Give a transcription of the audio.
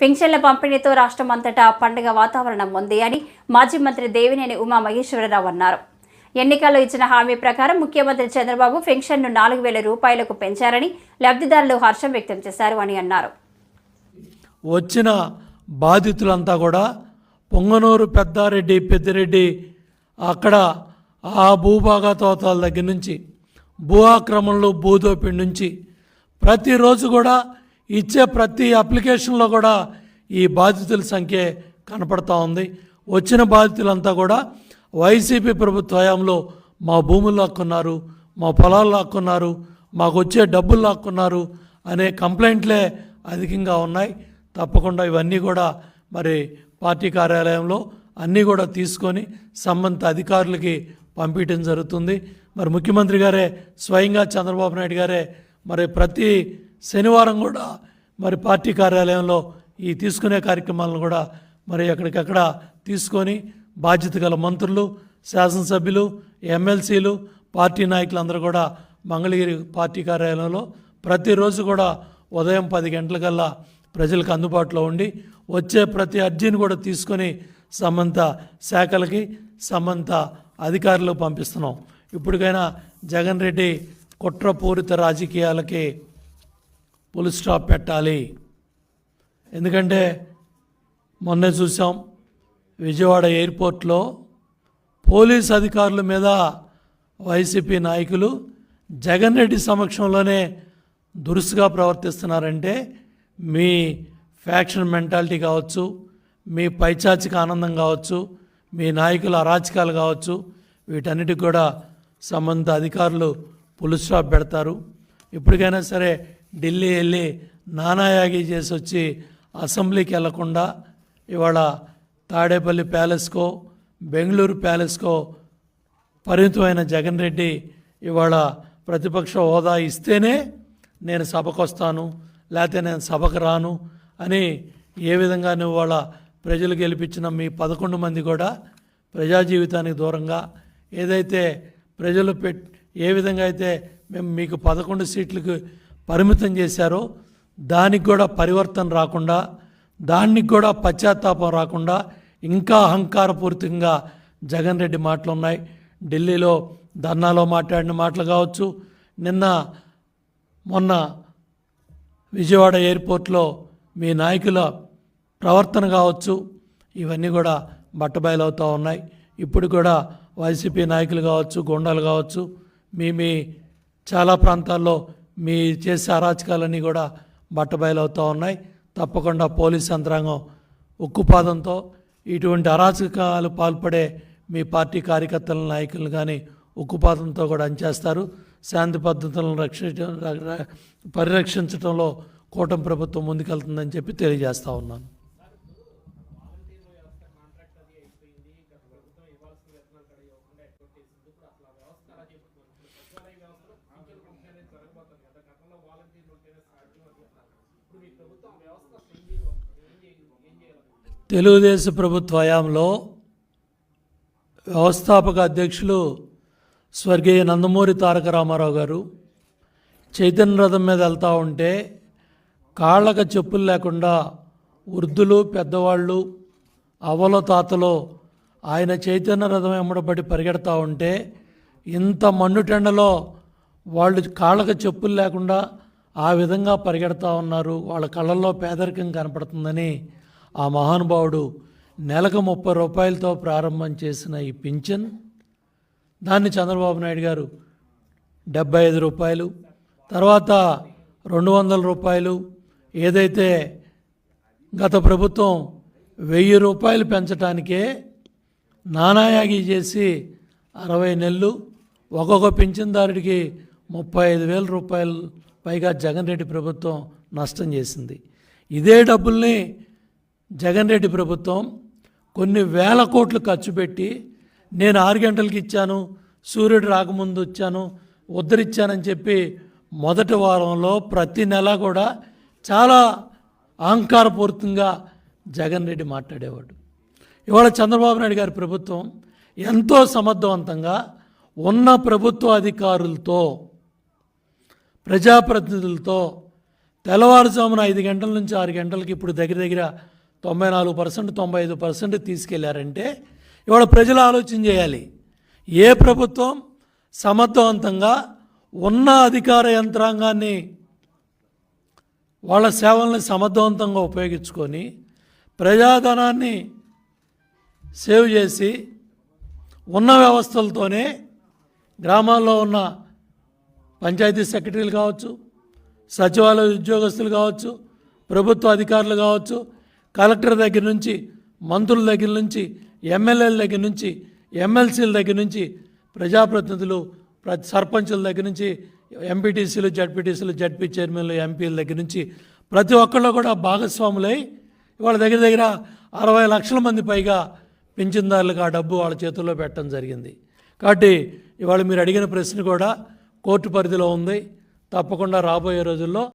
పెన్షన్ల పంపిణీతో రాష్ట్రం అంతటా పండుగ వాతావరణం ఉంది అని మాజీ మంత్రి దేవినేని ఉమా మహేశ్వరరావు అన్నారు. ఎన్నికల్లో ఇచ్చిన హామీ ప్రకారం ముఖ్యమంత్రి చంద్రబాబు పెన్షన్ను నాలుగు వేల రూపాయలకు పెంచారని లబ్ధిదారులు హర్షం వ్యక్తం చేశారు అని అన్నారు. వచ్చిన బాధితులంతా కూడా పొంగనూరు పెద్దారెడ్డి పెద్దిరెడ్డి అక్కడ ఆ భూభాగ తోతాల దగ్గర నుంచి భూ ఆక్రమణలు భూదోపిడి నుంచి ప్రతిరోజు కూడా ఇచ్చే ప్రతి అప్లికేషన్లో కూడా ఈ బాధితుల సంఖ్య కనపడతా ఉంది. వచ్చిన బాధితులంతా కూడా వైసీపీ ప్రభుత్వ హయాంలో మా భూములు లాక్కున్నారు మా పొలాలు లాక్కున్నారు మాకు వచ్చే డబ్బులు లాక్కున్నారు అనే కంప్లైంట్లే అధికంగా ఉన్నాయి. తప్పకుండా ఇవన్నీ కూడా మరి పార్టీ కార్యాలయంలో అన్నీ కూడా తీసుకొని సంబంధిత అధికారులకి పంపించడం జరుగుతుంది. మరి ముఖ్యమంత్రి గారే స్వయంగా చంద్రబాబు నాయుడు గారే మరి ప్రతి శనివారం కూడా మరి పార్టీ కార్యాలయంలో ఈ తీసుకునే కార్యక్రమాలను కూడా మరి ఎక్కడికక్కడ తీసుకొని బాధ్యత గల మంత్రులు శాసనసభ్యులు ఎమ్మెల్సీలు పార్టీ నాయకులందరూ కూడా మంగళగిరి పార్టీ కార్యాలయంలో ప్రతిరోజు కూడా ఉదయం పది గంటలకల్లా ప్రజలకు అందుబాటులో ఉండి వచ్చే ప్రతి అర్జీని కూడా తీసుకొని సంబంధ శాఖలకి సంబంధ అధికారులకు పంపిస్తున్నాం. ఇప్పటికైనా జగన్ రెడ్డి కుట్రపూరిత రాజకీయాలకి పులి స్టాప్ పెట్టాలి. ఎందుకంటే మొన్నే చూసాం విజయవాడ ఎయిర్పోర్ట్లో పోలీస్ అధికారుల మీద వైసీపీ నాయకులు జగన్ రెడ్డి సమక్షంలోనే దురుసుగా ప్రవర్తిస్తున్నారంటే మీ ఫ్యాక్షన్ మెంటాలిటీ కావచ్చు మీ పైచాచిక ఆనందం కావచ్చు మీ నాయకుల అరాచకాలు కావచ్చు వీటన్నిటికి కూడా సంబంధిత అధికారులు పులు స్టాప్ పెడతారు. ఇప్పటికైనా సరే ఢిల్లీ వెళ్ళి నానాయాగి చేసి వచ్చి అసెంబ్లీకి వెళ్ళకుండా ఇవాళ తాడేపల్లి ప్యాలెస్కో బెంగళూరు ప్యాలెస్కో పరిమితమైన జగన్ రెడ్డి ఇవాళ ప్రతిపక్ష హోదా ఇస్తేనే నేను సభకు వస్తాను లేకపోతే నేను సభకు రాను అని ఏ విధంగా నువ్వు వాళ్ళ ప్రజలు గెలిపించిన మీ పదకొండు మంది కూడా ప్రజా జీవితానికి దూరంగా ఏదైతే ప్రజలు పెట్ ఏ విధంగా అయితే మేము మీకు పదకొండు సీట్లకు పరిమితం చేశారో దానికి కూడా పరివర్తన రాకుండా దానికి కూడా పశ్చాత్తాపం రాకుండా ఇంకా అహంకారపూరితంగా జగన్ రెడ్డి మాటలు ఉన్నాయి ఢిల్లీలో ధర్నాలో మాట్లాడిన మాటలు కావచ్చు. నిన్న మొన్న విజయవాడ ఎయిర్పోర్ట్లో మీ నాయకుల ప్రవర్తన కావచ్చు. ఇవన్నీ కూడా బట్టబయలవుతూ ఉన్నాయి. ఇప్పుడు కూడా వైసీపీ నాయకులు కావచ్చు గుండాలు కావచ్చు. మీ మీ చాలా ప్రాంతాల్లో మీ చేసే అరాచకాలన్నీ కూడా బట్టబయలవుతూ ఉన్నాయి. తప్పకుండా పోలీస్ యంత్రాంగం ఉక్కుపాదంతో ఇటువంటి అరాచకాలు పాల్పడే మీ పార్టీ కార్యకర్తల నాయకులను కానీ ఉక్కుపాతంతో కూడా అంచేస్తారు. శాంతి పద్ధతులను రక్షించ పరిరక్షించడంలో కూటమి ప్రభుత్వం ముందుకెళ్తుందని చెప్పి తెలియజేస్తా ఉన్నాను. తెలుగుదేశ ప్రభుత్వ హయాంలో వ్యవస్థాపక అధ్యక్షులు స్వర్గీయ నందమూరి తారక రామారావు గారు చైతన్య రథం మీద వెళ్తూ ఉంటే కాళ్ళకు చెప్పులు లేకుండా వృద్ధులు పెద్దవాళ్ళు అవల తాతలో ఆయన చైతన్య రథం వెంబడబడి పరిగెడతా ఉంటే ఇంత మన్నుటెండలో వాళ్ళు కాళ్ళకు చెప్పులు లేకుండా ఆ విధంగా పరిగెడతా ఉన్నారు. వాళ్ళ కళ్ళల్లో పేదరికం కనపడుతుందని ఆ మహానుభావుడు నెలకు ముప్పై రూపాయలతో ప్రారంభం చేసిన ఈ పింఛన్ దాన్ని చంద్రబాబు నాయుడు గారు డెబ్బై ఐదు రూపాయలు తర్వాత రెండు వందల రూపాయలు ఏదైతే గత ప్రభుత్వం వెయ్యి రూపాయలు పెంచడానికే నానాయాగి చేసి అరవై నెలలు ఒక్కొక్క పింఛన్దారుడికి ముప్పై ఐదు వేల రూపాయలు పైగా జగన్ రెడ్డి ప్రభుత్వం నష్టం చేసింది. ఇదే డబ్బుల్ని జగన్ రెడ్డి ప్రభుత్వం కొన్ని వేల కోట్లు ఖర్చు పెట్టి నేను ఆరు గంటలకి ఇచ్చాను సూర్యుడు రాకముందు వచ్చాను ఉద్ధరించానని చెప్పి మొదటి వారంలో ప్రతి నెల కూడా చాలా అహంకారపూరితంగా జగన్ రెడ్డి మాట్లాడేవాడు. ఇవాళ చంద్రబాబు నాయుడు గారి ప్రభుత్వం ఎంతో సమర్థవంతంగా ఉన్న ప్రభుత్వ అధికారులతో ప్రజాప్రతినిధులతో తెల్లవారుజామున ఐదు గంటల నుంచి ఆరు గంటలకి ఇప్పుడు దగ్గర దగ్గర తొంభై నాలుగు పర్సెంట్ తొంభై ఐదు పర్సెంట్ తీసుకెళ్ళారంటే ఇవాళ ప్రజలు ఆలోచన చేయాలి. ఏ ప్రభుత్వం సమర్థవంతంగా ఉన్న అధికార యంత్రాంగాన్ని వాళ్ళ సేవల్ని సమర్థవంతంగా ఉపయోగించుకొని ప్రజాధనాన్ని సేవ్ చేసి ఉన్న వ్యవస్థలతోనే గ్రామాల్లో ఉన్న పంచాయతీ సెక్రటరీలు కావచ్చు సచివాలయ ఉద్యోగస్తులు కావచ్చు ప్రభుత్వ అధికారులు కావచ్చు కలెక్టర్ దగ్గర నుంచి మంత్రుల దగ్గర నుంచి ఎమ్మెల్యేల దగ్గర నుంచి ఎమ్మెల్సీల దగ్గర నుంచి ప్రజాప్రతినిధులు ప్రతి సర్పంచుల దగ్గర నుంచి ఎంపీటీసీలు జడ్పీటీసీలు జడ్పీ చైర్మన్లు ఎంపీల దగ్గర నుంచి ప్రతి ఒక్కళ్ళు కూడా భాగస్వాములై ఇవాళ దగ్గర దగ్గర అరవై లక్షల మంది పైగా పింఛన్దారులకు ఆ డబ్బు వాళ్ళ చేతుల్లో పెట్టడం జరిగింది. కాబట్టి ఇవాళ మీరు అడిగిన ప్రశ్న కూడా కోర్టు పరిధిలో ఉంది. తప్పకుండా రాబోయే రోజుల్లో